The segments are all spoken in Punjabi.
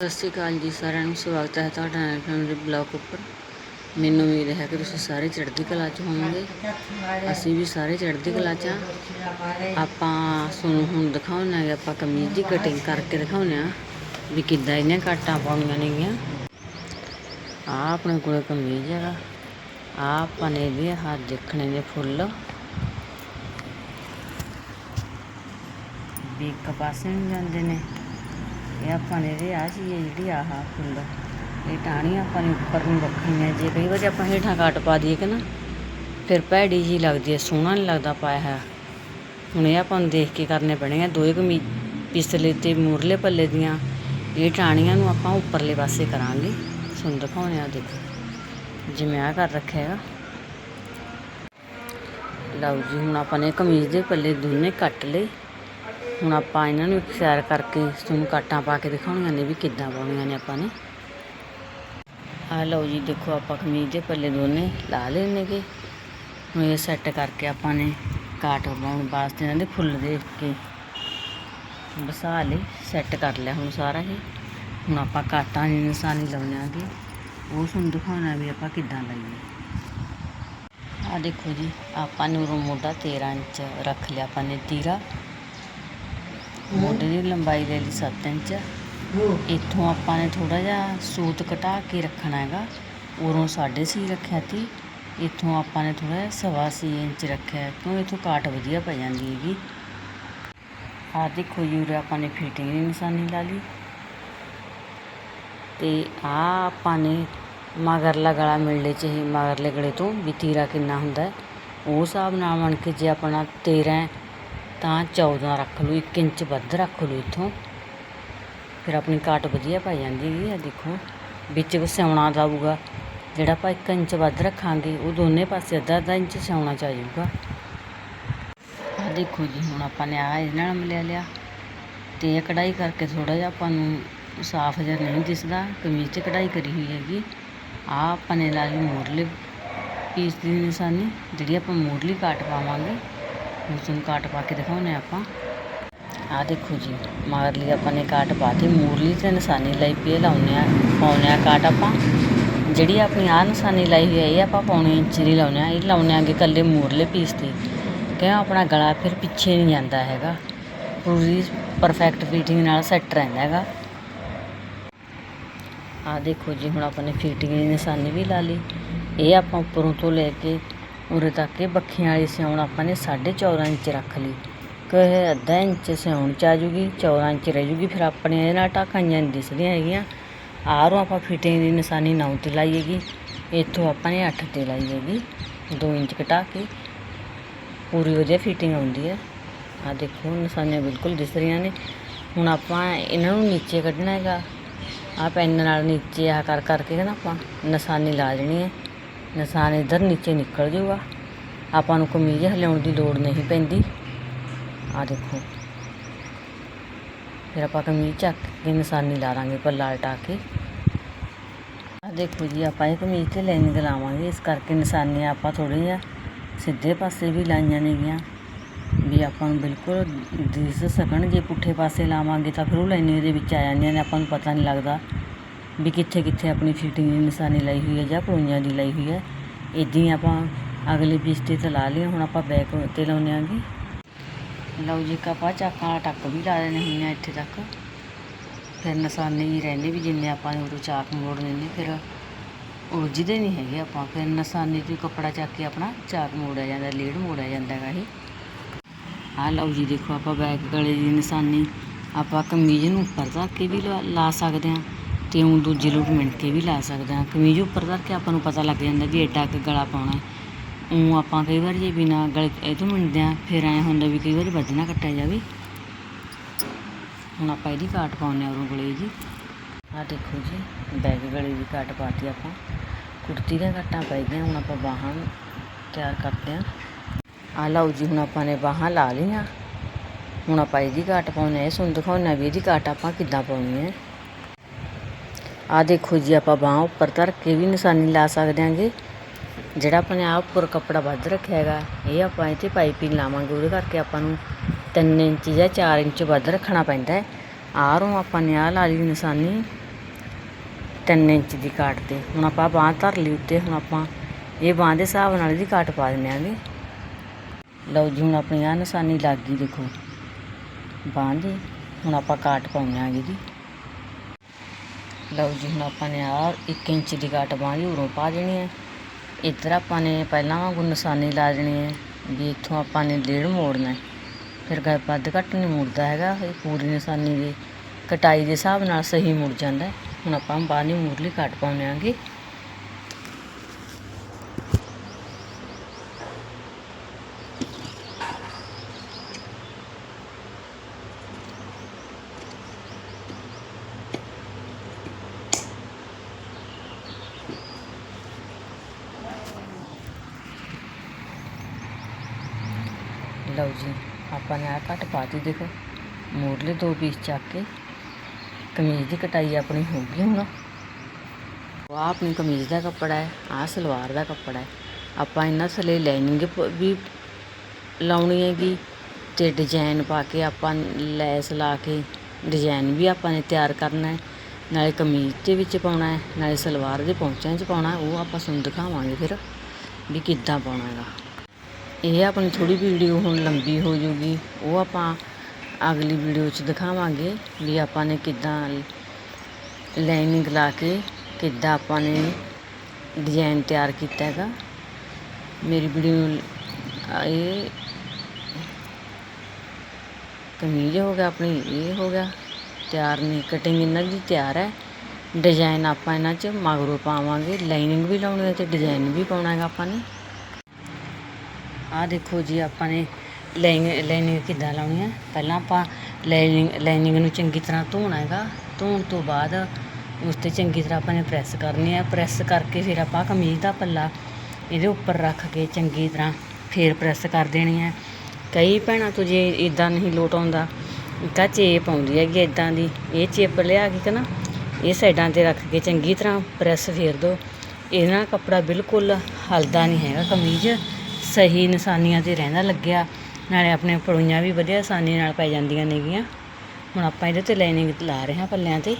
ਸਤਿ ਸ਼੍ਰੀ ਅਕਾਲ ਜੀ ਸਾਰਿਆਂ ਨੂੰ, ਸਵਾਗਤ ਹੈ ਤੁਹਾਡਾ ਨਵੇਂ ਫੈਮਿਲੀ ਬਲੌਗ ਉੱਪਰ। ਮੈਨੂੰ ਉਮੀਦ ਹੈ ਕਿ ਤੁਸੀਂ ਸਾਰੇ ਚੜ੍ਹਦੀ ਕਲਾ 'ਚ ਹੋਵੋਗੇ। ਅਸੀਂ ਵੀ ਸਾਰੇ ਚੜ੍ਹਦੀ ਕਲਾ 'ਚ ਹਾਂ। ਆਪਾਂ ਤੁਹਾਨੂੰ ਹੁਣ ਦਿਖਾਉਣਾ ਹੈ ਆਪਾਂ ਕਮੀਜ਼ ਦੀ ਕਟਿੰਗ ਕਰਕੇ ਦਿਖਾਉਂਦੇ ਆ ਵੀ ਕਿੱਦਾਂ ਇਹਨੇ ਕਾਟਾਂ ਪਾਉਣੀਆਂ ਨੇਗੀਆਂ। ਆ ਆਪਣੇ ਕੋਲ ਕਮੀਜ਼ ਹੈਗਾ। ਆ ਆਪਾਂ ਨੇ ਇਹਦੇ ਹੱਥ ਦੇਖਣੇ ਨੇ ਫੁੱਲ। ਵੀ ਇੱਕ ਪਾਸੇ ਨੂੰ ਜਾਂਦੇ ਨੇ। ਇਹ ਆਪਾਂ ਨੇ ਇਹ ਆ ਸੀ ਜਿਹੜੀ ਆਹ ਫੁੱਲ ਇਹ ਟਾਹਣੀਆਂ ਆਪਾਂ ਨੇ ਉੱਪਰ ਨੂੰ ਰੱਖਣੀਆਂ ਜੇ ਕਈ ਵਾਰੀ ਆਪਾਂ ਹੇਠਾਂ ਕਾਟ ਪਾ ਦਈਏ ਕਿ ਨਾ, ਫਿਰ ਭੈੜੀ ਜੀ ਲੱਗਦੀ ਹੈ, ਸੋਹਣਾ ਨਹੀਂ ਲੱਗਦਾ ਪਾਇਆ ਹੈ ਹੁਣ ਇਹ ਆਪਾਂ ਨੂੰ ਦੇਖ ਕੇ ਕਰਨੇ ਪੈਣੇ ਆ, ਦੋਏ ਕਮੀ ਪਿਛਲੇ ਤੇ ਮੂਰਲੇ ਪੱਲੇ ਦੀਆਂ, ਇਹ ਟਾਹਣੀਆਂ ਨੂੰ ਆਪਾਂ ਉੱਪਰਲੇ ਪਾਸੇ ਕਰਾਂਗੇ। ਤੁਹਾਨੂੰ ਦਿਖਾਉਂਦੇ ਆ ਦੇਖੋ ਜਿਵੇਂ ਆ ਕਰ ਰੱਖਿਆ ਹੈਗਾ। ਲਓ ਜੀ, ਹੁਣ ਆਪਾਂ ਨੇ ਕਮੀਜ਼ ਦੇ ਪੱਲੇ ਦੋਨੇ ਕੱਟ ਲਏ। ਹੁਣ ਆਪਾਂ ਇਹਨਾਂ ਨੂੰ ਇੱਕ ਸੈਰ ਕਰਕੇ ਤੁਹਾਨੂੰ ਕਾਟਾਂ ਪਾ ਕੇ ਦਿਖਾਉਣੀਆਂ ਨੇ ਵੀ ਕਿੱਦਾਂ ਪਾਉਣੀਆਂ ਨੇ ਆਪਾਂ ਨੇ। ਆ ਲਓ ਜੀ, ਦੇਖੋ ਆਪਾਂ ਕਮੀਜ਼ ਦੇ ਪੱਲੇ ਦੋਨੇ ਲਾ ਲਏ ਨੇਗੇ ਹੁਣ ਇਹ ਸੈੱਟ ਕਰਕੇ ਆਪਾਂ ਨੇ ਕਾਟ ਪਾਉਣ ਵਾਸਤੇ ਇਹਨਾਂ ਦੇ ਫੁੱਲ ਦੇਖ ਕੇ ਵਸਾ ਲਏ ਸੈੱਟ ਕਰ ਲਿਆ ਹੁਣ ਸਾਰਾ ਇਹ। ਹੁਣ ਆਪਾਂ ਕਾਟਾਂ ਦੀ ਨਿਸ਼ਾਨੀ ਲਾਉਣਾਂਗੇ ਉਹ ਤੁਹਾਨੂੰ ਦਿਖਾਉਣਾ ਵੀ ਆਪਾਂ ਕਿੱਦਾਂ ਲਾਈਏ। ਆ ਦੇਖੋ ਜੀ, ਆਪਾਂ ਨੂੰ ਉਰੋਂ ਮੋਢਾ 13 ਇੰਚ ਰੱਖ ਲਿਆ ਆਪਾਂ ਨੇ ਤੀਰਾ। ਮੋਢੇ ਦੀ ਲੰਬਾਈ ਲੈ ਲਈ 7 ਇੰਚ। ਇੱਥੋਂ ਆਪਾਂ ਨੇ ਥੋੜਾ ਜਿਹਾ ਸੂਤ ਘਟਾ ਕੇ ਰੱਖਣਾ ਹੈਗਾ। ਉਰੋਂ 6.5 ਰੱਖਿਆ ਤੀ। ਇੱਥੋਂ ਆਪਾਂ ਨੇ ਥੋੜਾ ਜਿਹਾ ਸਵਾ ਸੀ ਇੰਚ ਰੱਖਿਆ। ਕਿਉਂ ਇੱਥੋਂ ਕਾਟ ਵਧੀਆ ਪੈ ਜਾਂਦੀ ਹੈਗੀ। ਆ ਦੇਖੋ ਯੂਰੇ ਆਪਾਂ ਨੇ ਫਿਟਿੰਗ ਦੀ ਨਿਸ਼ਾਨੀ ਲਾ ਲਈ। ਤੇ ਆ ਆਪਾਂ ਨੇ ਮਗਰਲਾ ਗਲਾ ਮਿਲਣੇ ਚਾਹੀ ਮਗਰਲੇ ਗਲੇ ਤੋਂ ਵੀ ਤੀਰਾ ਕਿੰਨਾ ਹੁੰਦਾ ਹੈ, ਉਹ ਹਿਸਾਬ ਨਾਲ ਬਣ ਕੇ ਜੇ ਆਪਣਾ 13 ਤਾਂ 14 ਰੱਖ ਲਓ 1 ਇੰਚ ਵੱਧ ਰੱਖ ਲਓ ਇੱਥੋਂ। ਫਿਰ ਆਪਣੀ ਕਾਟ ਵਧੀਆ ਪੈ ਜਾਂਦੀ ਹੈਗੀ ਆ, ਦੇਖੋ। ਵਿੱਚ ਸਿਉਣਾ ਲਾਊਗਾ ਜਿਹੜਾ ਆਪਾਂ 1 ਇੰਚ ਵੱਧ ਰੱਖਾਂਗੇ, ਉਹ ਦੋਨੇ ਪਾਸੇ ਅੱਧਾ ਅੱਧਾ ਇੰਚ ਸਿਉਣਾ ਚ ਆ ਜਾਊਗਾ। ਆ ਦੇਖੋ ਜੀ, ਹੁਣ ਆਪਾਂ ਨੇ ਆ ਇਹਦੇ ਨਾਲ ਮਿਲਿਆ ਲਿਆ। ਤੇ ਇਹ ਕਢਾਈ ਕਰਕੇ ਥੋੜਾ ਜਿਹਾ ਆਪਾਂ ਨੂੰ ਸਾਫ਼ ਜਿਹਾ ਨਹੀਂ ਦਿਸਦਾ, ਕਮੀਜ਼ 'ਚ ਕਢਾਈ ਕਰੀ ਹੋਈ ਹੈਗੀ। ਆ ਆਪਾਂ ਨੇ ਲਾ ਲਈ ਮੋਰਲੇ ਪੀਸ ਦੀ ਨਿਸ਼ਾਨੀ, ਜਿਹੜੀ ਆਪਾਂ ਮੋਰਲੀ ਕਾਟ ਪਾਵਾਂਗੇ। ਉਸ ਕਾਟ ਪਾ ਕੇ ਦਿਖਾਉਂਦੇ ਹਾਂ ਆਪਾਂ। ਆ ਦੇਖੋ ਜੀ ਮਗਰਲੀ ਆਪਾਂ ਨੇ ਕਾਟ ਪਾਤੀ ਮੂਰਲੀ ਤੇ ਨਿਸ਼ਾਨੀ ਲਈ ਪਈ ਹੈ, ਲਾਉਂਦੇ ਆ ਪਾਉਂਦੇ ਆ ਕਾਟ ਆਪਾਂ। ਜਿਹੜੀ ਆਪਣੀ ਆ ਨਿਸ਼ਾਨੀ ਲਾਈ ਹੋਈ ਹੈ ਇਹ ਆਪਾਂ ਪੌਣੇ ਇੰਚ ਦੀ ਲਾਉਂਦੇ ਆ ਇਹ ਲਾਉਂਦੇ ਆਂਗੇ ਇਕੱਲੇ ਮੂਰਲੇ ਪੀਸ ਤੇ ਕਿਉਂ ਆਪਣਾ ਗਲਾ ਫਿਰ ਪਿੱਛੇ ਨਹੀਂ ਜਾਂਦਾ ਹੈਗਾ। ਪੂਰੀ ਪਰਫੈਕਟ ਫਿਟਿੰਗ ਨਾਲ ਸੈੱਟ ਰਹਿੰਦਾ ਹੈਗਾ। ਆ ਦੇਖੋ ਜੀ ਹੁਣ ਆਪਾਂ ਨੇ ਫਿਟਿੰਗ ਦੀ ਨਿਸ਼ਾਨੀ ਵੀ ਲਾ ਲਈ। ਇਹ ਆਪਾਂ ਉੱਪਰੋਂ ਤੋਂ ਲੈ ਕੇ ਉਰੇ ਤੱਕ ਇਹ ਬੱਖੀਆਂ ਵਾਲੀ ਸਿਉਣ ਆਪਾਂ ਨੇ 14.5 ਇੰਚ ਰੱਖ ਲਈ। ਕਿ ਅੱਧਾ ਇੰਚ ਸਿਉਣ ਚ ਆ ਜੂਗੀ 14 ਇੰਚ ਰਹਿ ਜੂਗੀ, ਫਿਰ ਆਪਣੇ ਇਹਦੇ ਨਾਲ ਟਾਕਾਈਆਂ ਨਹੀਂ ਦਿਸਦੀਆਂ ਹੈਗੀਆਂ। ਆਰੋਂ ਆਪਾਂ ਫਿਟਿੰਗ ਦੀ ਨਿਸ਼ਾਨੀ 9 ਤੇ ਲਾਈਏਗੀ ਇੱਥੋਂ ਆਪਾਂ ਨੇ 8 ਤੇ ਲਾਈਏਗੀ ਹੈਗੀ 2 ਇੰਚ ਘਟਾ ਕੇ। ਪੂਰੀ ਵਧੀਆ ਫਿਟਿੰਗ ਆਉਂਦੀ ਹੈ। ਆ ਦੇਖੋ, ਨਿਸ਼ਾਨੀਆਂ ਬਿਲਕੁਲ ਦਿਸ ਰਹੀਆਂ ਨੇ। ਹੁਣ ਆਪਾਂ ਇਹਨਾਂ ਨੂੰ ਨੀਚੇ ਕੱਢਣਾ ਹੈਗਾ। ਆ ਪੈਨ ਨਾਲ ਨੀਚੇ ਆ ਕਰ ਕਰਕੇ ਨਾ ਆਪਾਂ ਨਿਸ਼ਾਨੀ ਲਾ ਦੇਣੀ ਹੈ। ਨਿਸ਼ਾਨ ਇੱਧਰ ਨੀਚੇ ਨਿਕਲ ਜਾਊਗਾ ਆਪਾਂ ਨੂੰ ਕਮੀਜ਼ ਹਿਲਾਉਣ ਦੀ ਲੋੜ ਨਹੀਂ ਪੈਂਦੀ। ਆ ਦੇਖੋ। ਫਿਰ ਆਪਾਂ ਕਮੀਜ਼ ਚੱਕ ਕੇ ਨਿਸ਼ਾਨੀ ਲਾ ਦਾਂਗੇ ਪੱਲਾ ਲਟਾ ਕੇ। ਆ ਦੇਖੋ ਜੀ, ਆਪਾਂ ਇਹ ਕਮੀਜ਼ ਤੇ ਲਾਈਨਿੰਗ ਲਾਵਾਂਗੇ। ਇਸ ਕਰਕੇ ਨਿਸ਼ਾਨੀਆਂ ਆਪਾਂ ਥੋੜ੍ਹੇ ਜਿਹਾ ਸਿੱਧੇ ਪਾਸੇ ਵੀ ਲਾਈਆਂ ਨੇਗੀਆਂ। ਵੀ ਆਪਾਂ ਨੂੰ ਬਿਲਕੁਲ ਦਿਸ ਸਕਣ। ਜੇ ਪੁੱਠੇ ਪਾਸੇ ਲਾਵਾਂਗੇ ਤਾਂ ਫਿਰ ਉਹ ਲਾਈਨਿੰਗ ਦੇ ਵਿੱਚ ਆ ਜਾਂਦੀਆਂ ਨੇ, ਆਪਾਂ ਨੂੰ ਪਤਾ ਨਹੀਂ ਲੱਗਦਾ। ਵੀ ਕਿੱਥੇ ਕਿੱਥੇ ਆਪਣੀ ਫਿਟਿੰਗ ਦੀ ਨਿਸ਼ਾਨੀ ਲਾਈ ਹੋਈ ਹੈ ਜਾਂ ਪੋਈਆਂ ਦੀ ਲਾਈ ਹੋਈ ਹੈ। ਇੱਦਾਂ ਹੀ ਆਪਾਂ ਅਗਲੇ ਪੀਸ ਤੇ ਤਾਂ ਲਾ ਲਿਆ ਹੁਣ ਆਪਾਂ ਬੈਕ ਤੇ ਲਾਉਂਦੇ ਆਂਗੇ ਲਓ ਜੀ ਕਪਾ ਚਾਕਾਂ ਵਾਲਾ ਟੱਕ ਵੀ ਲਾ ਦੇਣੇ ਹੁੰਦੇ ਇੱਥੇ ਤੱਕ। ਫਿਰ ਨਿਸ਼ਾਨੇ ਹੀ ਰਹਿੰਦੇ ਵੀ ਜਿੰਨੇ ਆਪਾਂ ਨੇ ਉਦੋਂ ਚਾਕ ਮੋੜ ਲੈਂਦੇ ਫਿਰ ਉਲਝਦੇ ਨਹੀਂ ਹੈਗੇ ਆਪਾਂ। ਫਿਰ ਨਿਸ਼ਾਨੇ ਤੋਂ ਕੱਪੜਾ ਚੱਕ ਕੇ ਆਪਣਾ ਚਾਕ ਮੋੜਿਆ ਜਾਂਦਾ, ਲੀਡ ਮੋੜਿਆ ਜਾਂਦਾ ਹੈਗਾ ਇਹ। ਆਹ ਲਓ ਜੀ, ਦੇਖੋ ਆਪਾਂ ਬੈਕ ਗਲੇ ਦੀ ਨਿਸ਼ਾਨੀ ਆਪਾਂ ਕਮੀਜ਼ ਨੂੰ ਉੱਪਰ ਧਰ ਕੇ ਵੀ ਲਾ- ਲਾ ਸਕਦੇ ਹਾਂ। ਤੇ ਉਹ ਦੂਜੇ ਲੂਟ ਮਿਣ ਕੇ ਵੀ ਲਾ ਸਕਦੇ ਹਾਂ। ਕਮੀਜ਼ ਉੱਪਰ ਧਰ ਕੇ ਆਪਾਂ ਨੂੰ ਪਤਾ ਲੱਗ ਜਾਂਦਾ ਵੀ ਐਡਾ ਕੁ ਗਲਾ ਪਾਉਣਾ ਉਹ ਆਪਾਂ ਕਈ ਵਾਰ ਜੇ ਬਿਨਾ ਗਲੇ ਇਹ ਤੋਂ ਮਿਣਦੇ ਹਾਂ, ਫਿਰ ਐਂ ਹੁੰਦਾ ਵੀ ਕਈ ਵਾਰੀ ਵੱਧ ਨਾ ਕੱਟਿਆ ਜਾਵੇ। ਹੁਣ ਆਪਾਂ ਇਹਦੀ ਕਾਟ ਪਾਉਂਦੇ ਹਾਂ ਉਰੋਂ ਗਲੇ ਜੀ ਆਹ ਦੇਖੋ ਜੀ ਬੈਕ ਗਲੇ ਦੀ ਕਾਟ ਪਾਤੀ ਆਪਾਂ। ਕੁੜਤੀ ਦੀਆਂ ਕਾਟਾਂ ਪੈ ਗਈਆਂ, ਹੁਣ ਆਪਾਂ ਬਾਹਾਂ ਤਿਆਰ ਕਰਦੇ ਹਾਂ। ਆ ਲਓ ਜੀ, ਹੁਣ ਆਪਾਂ ਨੇ ਬਾਹਾਂ ਲਾ ਲਈਆਂ। ਹੁਣ ਆਪਾਂ ਇਹਦੀ ਕਾਟ ਪਾਉਣੇ ਆ ਸੁਣ ਦਿਖਾਉਣਾ ਵੀ ਇਹਦੀ ਕਾਟ ਆਪਾਂ ਕਿੱਦਾਂ ਪਾਉਣੀ ਹੈ। ਆ ਦੇਖੋ ਜੀ, ਆਪਾਂ ਬਾਹਾਂ ਉੱਪਰ ਧਰ ਕੇ ਵੀ ਨਿਸ਼ਾਨੀ ਲਾ ਸਕਦੇ ਹਾਂਗੇ। ਜਿਹੜਾ ਆਪਣੇ ਆਪ ਉੱਪਰ ਕੱਪੜਾ ਵੱਧ ਰੱਖਿਆ ਹੈਗਾ, ਇਹ ਆਪਾਂ ਇਹ 'ਤੇ ਪਾਈਪਿੰਗ ਲਾਵਾਂਗੇ। ਉਹਦੇ ਕਰਕੇ ਆਪਾਂ ਨੂੰ 3 ਇੰਚ ਜਾਂ 4 ਇੰਚ ਵੱਧ ਰੱਖਣਾ ਪੈਂਦਾ ਹੈ। ਆਹਰੋਂ ਆਪਾਂ ਨੇ ਆਹ ਲਾ ਲਈ ਨਿਸ਼ਾਨੀ 3 ਇੰਚ ਦੀ ਕਾਟ ਤੇ। ਹੁਣ ਆਪਾਂ ਬਾਂਹ ਧਰ ਲਈ ਉੱਤੇ, ਹੁਣ ਆਪਾਂ ਇਹ ਬਾਂਹ ਦੇ ਹਿਸਾਬ ਨਾਲ ਇਹਦੀ ਕਾਟ ਪਾ ਦਿੰਦੇ ਆਂਗੇ ਲਓ ਜੀ, ਹੁਣ ਆਪਣੀ ਆ ਨਿਸ਼ਾਨੀ ਲੱਗ ਗਈ ਦੇਖੋ। ਬਾਂਹ ਦੀ, ਹੁਣ ਆਪਾਂ ਕਾਟ ਪਾਉਂਦੇ ਆਂਗੇ ਜੀ। ਲਓ ਜੀ, ਹੁਣ ਆਪਾਂ ਨੇ ਆ 1 ਇੰਚ ਦੀ ਕਾਟ ਬਾਂਹ ਉਰੋਂ ਪਾ ਦੇਣੀ ਹੈ। ਇੱਧਰ ਆਪਾਂ ਨੇ ਪਹਿਲਾਂ ਵਾਂਗੂ ਨਿਸ਼ਾਨੀ ਲਾ ਦੇਣੀ ਹੈ ਵੀ ਇੱਥੋਂ ਆਪਾਂ ਨੇ ਡੇਢ ਮੋੜਨਾ ਫਿਰ ਗਾ, ਵੱਧ ਘੱਟ ਨਹੀਂ ਮੁੜਦਾ ਹੈਗਾ, ਇਹ ਪੂਰੀ ਨਿਸ਼ਾਨੀ ਦੀ ਕਟਾਈ ਦੇ ਹਿਸਾਬ ਨਾਲ ਸਹੀ ਮੁੜ ਜਾਂਦਾ ਹੁਣ ਆਪਾਂ ਬਾਹਰਲੀ ਦੀ ਮੂਰਲੀ ਕੱਟ ਪਾਉਂਦੇ ਆਂਗੇ ਲਓ ਜੀ, ਆਪਾਂ ਨੇ ਆ ਕੱਟ ਪਾਤੀ ਦੇਖੋ। ਮੂਰਲੇ ਦੋ ਪੀਸ ਚੱਕ ਕੇ, ਕਮੀਜ਼ ਦੀ ਕਟਾਈ ਆਪਣੀ ਹੋ ਗਈ ਹੁਣ। ਆ ਆਪਣੀ ਕਮੀਜ਼ ਦਾ ਕੱਪੜਾ ਹੈ ਆ ਸਲਵਾਰ ਦਾ ਕੱਪੜਾ ਹੈ। ਆਪਾਂ ਇਹਨਾਂ ਥੱਲੇ ਲਾਈਨਿੰਗ ਵੀ ਲਾਉਣੀ ਹੈਗੀ ਤੇ ਡਿਜ਼ਾਈਨ ਪਾ ਕੇ ਆਪਾਂ ਲੈਸ ਲਾ ਕੇ ਡਿਜ਼ਾਈਨ ਵੀ ਆਪਾਂ ਨੇ ਤਿਆਰ ਕਰਨਾ ਹੈ। ਨਾਲੇ ਕਮੀਜ਼ ਦੇ ਵਿੱਚ ਪਾਉਣਾ ਹੈ, ਨਾਲੇ ਸਲਵਾਰ ਦੇ ਪੌਂਚਿਆਂ 'ਚ ਪਾਉਣਾ ਉਹ ਆਪਾਂ ਤੁਹਾਨੂੰ ਦਿਖਾਵਾਂਗੇ ਫਿਰ ਵੀ ਕਿੱਦਾਂ ਪਾਉਣਾ ਹੈਗਾ। ਇਹ ਆਪਣੀ ਥੋੜੀ ਵੀਡੀਓ ਹੁਣ ਲੰਬੀ ਹੋ ਜੂਗੀ ਉਹ ਆਪਾਂ ਅਗਲੀ ਵੀਡੀਓ 'ਚ ਦਿਖਾਵਾਂਗੇ ਵੀ ਆਪਾਂ ਨੇ ਕਿੱਦਾਂ ਲਾਈਨਿੰਗ ਲਾ ਕੇ ਕਿੱਦਾਂ ਆਪਾਂ ਨੇ ਡਿਜ਼ਾਈਨ ਤਿਆਰ ਕੀਤਾ ਹੈਗਾ। ਮੇਰੀ ਵੀਡੀਓ ਇਹ ਕਮੀਜ਼ ਹੋ ਗਿਆ ਆਪਣੀ, ਇਹ ਹੋ ਗਿਆ। ਤਿਆਰ ਨਹੀਂ ਕਟਿੰਗ ਇਹਨਾਂ ਦੀ ਤਿਆਰ ਹੈ। ਡਿਜ਼ਾਈਨ ਆਪਾਂ ਇਹਨਾਂ 'ਚ ਮਗਰੋਂ ਪਾਵਾਂਗੇ। ਲਾਈਨਿੰਗ ਵੀ ਲਾਉਣੀ ਹੈ ਤੇ ਡਿਜ਼ਾਈਨ ਵੀ ਪਾਉਣਾ ਹੈਗਾ ਆਪਾਂ ਨੇ। ਆਹ ਦੇਖੋ ਜੀ, ਆਪਾਂ ਨੇ ਲਾਈਨਿੰਗ ਲਾਈਨਿੰਗ ਕਿੱਦਾਂ ਲਾਉਣੀ ਹੈ? ਪਹਿਲਾਂ ਆਪਾਂ ਲਾਈਨਿੰਗ ਲਾਈਨਿੰਗ ਨੂੰ ਚੰਗੀ ਤਰ੍ਹਾਂ ਧੋਣਾ ਹੈਗਾ। ਧੋਣ ਤੋਂ ਬਾਅਦ ਉਸ 'ਤੇ ਚੰਗੀ ਤਰ੍ਹਾਂ ਆਪਾਂ ਨੇ ਪ੍ਰੈਸ ਕਰਨੀ ਹੈ। ਪ੍ਰੈਸ ਕਰਕੇ ਫਿਰ ਆਪਾਂ ਕਮੀਜ਼ ਦਾ ਪੱਲਾ ਇਹਦੇ ਉੱਪਰ ਰੱਖ ਕੇ ਚੰਗੀ ਤਰ੍ਹਾਂ ਫਿਰ ਪ੍ਰੈਸ ਕਰ ਦੇਣੀ ਹੈ। ਕਈ ਭੈਣਾਂ ਤੋਂ ਜੇ ਇਦਾਂ ਨਹੀਂ ਲੋਟ ਆਉਂਦਾ ਤਾਂ ਚੇਪ ਆਉਂਦੀ ਹੈਗੀ ਇਦਾਂ ਦੀ। ਇਹ ਚੇਪ ਲਿਆ ਕੇ ਕਿ ਨਾ, ਇਹ ਸਾਈਡਾਂ 'ਤੇ ਰੱਖ ਕੇ ਚੰਗੀ ਤਰ੍ਹਾਂ ਪ੍ਰੈਸ ਫੇਰ ਦਿਓ ਇਹਦੇ ਨਾਲ ਕੱਪੜਾ ਬਿਲਕੁਲ ਹਲਦਾ ਨਹੀਂ ਹੈਗਾ ਕਮੀਜ਼। ਸਹੀ ਨਿਸ਼ਾਨੀਆਂ 'ਤੇ ਰਹਿੰਦਾ ਲੱਗਿਆ। ਨਾਲੇ ਆਪਣੇ ਪੜੋਈਆਂ ਵੀ ਵਧੀਆ ਆਸਾਨੀ ਨਾਲ ਪੈ ਜਾਂਦੀਆਂ ਨੇਗੀਆਂ। ਹੁਣ ਆਪਾਂ ਇਹਦੇ ਤੇ ਲਾਈਨਿੰਗ ਲਾ ਰਹੇ ਹਾਂ ਪੱਲਿਆਂ ਤੇ।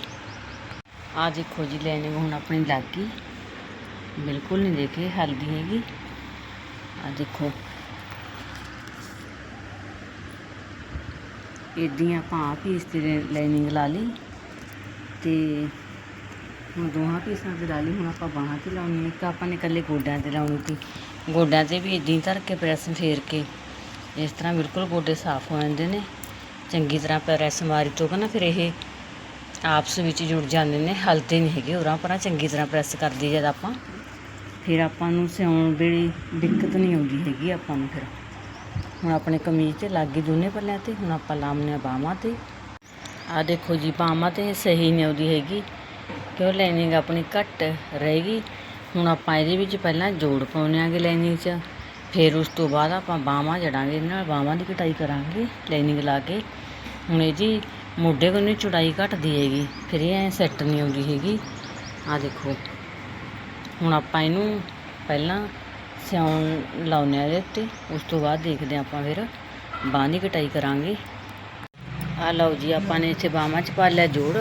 ਆਹ ਦੇਖੋ ਜੀ ਲਾਈਨਿੰਗ ਹੁਣ ਆਪਣੀ ਲੱਗ ਗਈ। ਬਿਲਕੁਲ ਨਹੀਂ ਦੇਖੇ, ਹਲਦੀ ਹੈਗੀ। ਆਹ ਦੇਖੋ। ਇੱਦਾਂ ਹੀ ਆਪਾਂ ਆਹ ਪੀਸ ਤੇ ਲਾਈਨਿੰਗ ਲਾ ਲਈ। ਤੇ ਹੁਣ ਦੋਹਾਂ ਪੀਸਾਂ ਤੇ ਲਾ ਲਈ। ਹੁਣ ਆਪਾਂ ਬਾਹਾਂ ਤੇ ਲਾਉਣੀ ਹੈ ਇੱਕ ਆਪਾਂ ਨੇ ਇਕੱਲੇ ਗੋਡਿਆਂ ਤੇ ਲਾਉਣੀ ਸੀ। ਗੋਡਿਆਂ ਤੇ ਵੀ ਇੱਦਾਂ ਹੀ ਧਰ ਕੇ ਪ੍ਰੈਸ ਫੇਰ ਕੇ। ਇਸ ਤਰ੍ਹਾਂ ਬਿਲਕੁਲ ਗੋਡੇ ਸਾਫ਼ ਹੋ ਜਾਂਦੇ ਨੇ। ਚੰਗੀ ਤਰ੍ਹਾਂ ਪ੍ਰੈਸ ਮਾਰੀ ਤੋਂ ਨਾ ਫਿਰ ਇਹ ਆਪਸ ਵਿੱਚ ਜੁੜ ਜਾਂਦੇ ਨੇ, ਹਲਦੇ ਨਹੀਂ ਹੈਗੇ ਉਰਾਂ ਪਰਾਂ। ਚੰਗੀ ਤਰ੍ਹਾਂ ਪ੍ਰੈਸ ਕਰਦੀ ਜਦ ਆਪਾਂ। ਫਿਰ ਆਪਾਂ ਨੂੰ ਸਿਉਣ ਵੇਲੇ ਦਿੱਕਤ ਨਹੀਂ ਆਉਂਦੀ ਹੈਗੀ ਆਪਾਂ ਨੂੰ ਫਿਰ। ਹੁਣ ਆਪਣੇ ਕਮੀਜ਼ ਤੇ ਲੱਗ ਗਈ ਦੋਨੇ ਪੱਲਿਆਂ ਤੇ, ਹੁਣ ਆਪਾਂ ਲਾਉਣੇ ਆ ਬਾਹਾਂ ਤੇ। ਆ ਦੇਖੋ ਜੀ, ਬਾਹਾਂ ਤੇ ਸਹੀ ਨਹੀਂ ਆਉਂਦੀ ਹੈਗੀ। ਕਿਉਂ ਲਾਈਨਿੰਗ ਆਪਣੀ ਘੱਟ ਰਹੇਗੀ ਹੁਣ ਆਪਾਂ ਇਹਦੇ ਵਿੱਚ ਪਹਿਲਾਂ ਜੋੜ ਪਾਉਣੇ ਆਗੇ ਲਾਈਨਿੰਗ 'ਚ। ਫਿਰ ਉਸ ਤੋਂ ਬਾਅਦ ਆਪਾਂ ਬਾਹਾਂ ਜੜਾਂਗੇ, ਇਹਦੇ ਨਾਲ ਬਾਹਾਂ ਦੀ ਕਟਾਈ ਕਰਾਂਗੇ ਲਾਈਨਿੰਗ ਲਾ ਕੇ। ਹੁਣ ਇਹ ਜੀ ਮੋਢੇ ਕੋਲ ਚੌੜਾਈ ਘਟਦੀ ਹੈਗੀ, ਫਿਰ ਇਹ ਐ ਸੈੱਟ ਨਹੀਂ ਆਉਂਦੀ ਹੈਗੀ। ਆ ਦੇਖੋ। ਹੁਣ ਆਪਾਂ ਇਹਨੂੰ ਪਹਿਲਾਂ ਸਿਉਣ ਲਾਉਂਦੇ ਆ ਇਹਦੇ ਉੱਤੇ, ਉਸ ਤੋਂ ਬਾਅਦ ਦੇਖਦੇ ਹਾਂ ਆਪਾਂ ਫਿਰ ਬਾਂਹ ਦੀ ਕਟਾਈ ਕਰਾਂਗੇ। ਆ ਲਓ ਜੀ, ਆਪਾਂ ਨੇ ਇੱਥੇ ਬਾਹਾਂ 'ਚ ਪਾ ਲਿਆ ਜੋੜ।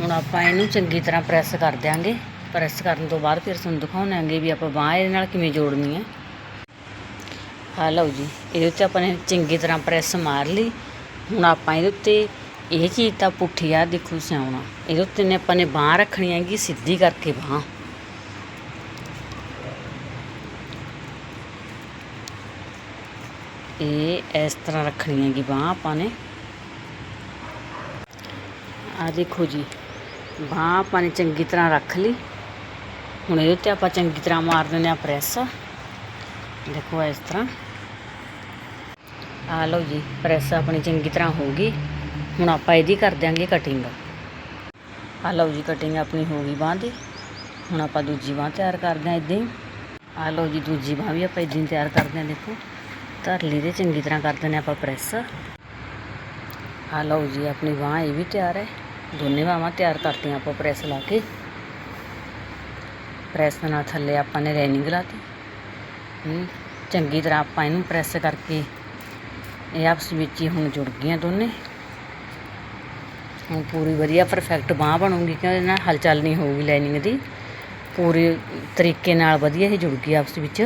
ਹੁਣ ਆਪਾਂ ਇਹਨੂੰ ਚੰਗੀ ਤਰ੍ਹਾਂ ਪ੍ਰੈਸ ਕਰ ਦਿਆਂਗੇ। ਪ੍ਰੈਸ ਕਰਨ ਤੋਂ ਬਾਅਦ ਫਿਰ ਤੁਹਾਨੂੰ ਦਿਖਾਉਣਾਂਗੇ ਵੀ ਆਪਾਂ ਬਾਂਹ ਇਹਦੇ ਨਾਲ ਕਿਵੇਂ ਜੋੜਨੀ ਹੈ। ਆ ਲਓ ਜੀ, ਇਹਦੇ ਉੱਤੇ ਆਪਾਂ ਨੇ ਚੰਗੀ ਤਰ੍ਹਾਂ ਪ੍ਰੈਸ ਮਾਰ ਲਈ। ਹੁਣ ਆਪਾਂ ਇਹਦੇ ਉੱਤੇ ਇਹ ਚੀਜ਼ ਤਾਂ ਪੁੱਠੀ ਆ, ਦੇਖੋ ਸਿਆਉਣਾ ਇਹਦੇ ਉੱਤੇ ਨੇ ਆਪਾਂ ਨੇ ਬਾਂਹ ਰੱਖਣੀ ਹੈਗੀ, ਸਿੱਧੀ ਕਰਕੇ ਬਾਂਹ। ਇਹ ਇਸ ਤਰ੍ਹਾਂ ਰੱਖਣੀ ਹੈਗੀ ਬਾਂਹ ਆਪਾਂ ਨੇ। ਆ ਦੇਖੋ ਜੀ, ਬਾਂਹ ਆਪਾਂ ਨੇ ਚੰਗੀ ਤਰ੍ਹਾਂ ਰੱਖ ਲਈ। ਹੁਣ ਇਹਦੇ ਉੱਤੇ ਆਪਾਂ ਚੰਗੀ ਤਰ੍ਹਾਂ ਮਾਰ ਦਿੰਦੇ ਆ ਪ੍ਰੈਸ ਦੇਖੋ ਇਸ ਤਰ੍ਹਾਂ ਆ ਲਓ ਜੀ ਪ੍ਰੈਸ ਆਪਣੀ ਚੰਗੀ ਤਰ੍ਹਾਂ ਹੋ ਗਈ ਹੁਣ ਆਪਾਂ ਇਹਦੀ ਕਰ ਦਿਆਂਗੇ ਕਟਿੰਗ ਆ ਲਓ ਜੀ ਕਟਿੰਗ ਆਪਣੀ ਹੋ ਗਈ ਬਾਂਹ ਦੀ ਹੁਣ ਆਪਾਂ ਦੂਜੀ ਬਾਂਹ ਤਿਆਰ ਕਰਦੇ ਹਾਂ ਇਦਾਂ ਹੀ ਆ ਲਓ ਜੀ ਦੂਜੀ ਬਾਂਹ ਵੀ ਆਪਾਂ ਇਦਾਂ ਹੀ ਤਿਆਰ ਕਰਦੇ ਹਾਂ ਦੇਖੋ ਧਰਲੀ ਲਈ ਦੇ ਚੰਗੀ ਤਰ੍ਹਾਂ ਕਰ ਦਿੰਦੇ ਆਪਾਂ ਪ੍ਰੈਸ ਆ ਲਓ ਜੀ ਆਪਣੀ ਬਾਂਹ ਇਹ ਵੀ ਤਿਆਰ ਹੈ ਦੋਨੇ ਬਾਹਾਂ ਤਿਆਰ ਕਰਤੀਆਂ ਆਪਾਂ ਪ੍ਰੈਸ ਲਾ ਕੇ ਪ੍ਰੈਸ ਦੇ ਨਾਲ ਥੱਲੇ ਆਪਾਂ ਨੇ ਲਾਈਨਿੰਗ ਲਾਤੀ। ਚੰਗੀ ਤਰ੍ਹਾਂ ਆਪਾਂ ਇਹਨੂੰ ਪ੍ਰੈਸ ਕਰਕੇ ਇਹ ਆਪਸ ਵਿੱਚ ਹੀ ਹੁਣ ਜੁੜ ਗਈਆਂ ਦੋਨੇ। ਹੁਣ ਪੂਰੀ ਵਧੀਆ ਪਰਫੈਕਟ ਬਾਂਹ ਬਣੂਗੀ ਕਿ ਉਹਦੇ ਨਾਲ ਹਲਚਲ ਨਹੀਂ ਹੋਊਗੀ ਲਾਈਨਿੰਗ ਦੀ। ਪੂਰੀ ਤਰੀਕੇ ਨਾਲ ਵਧੀਆ ਹੀ ਜੁੜ ਗਈ ਆਪਸ ਵਿੱਚ।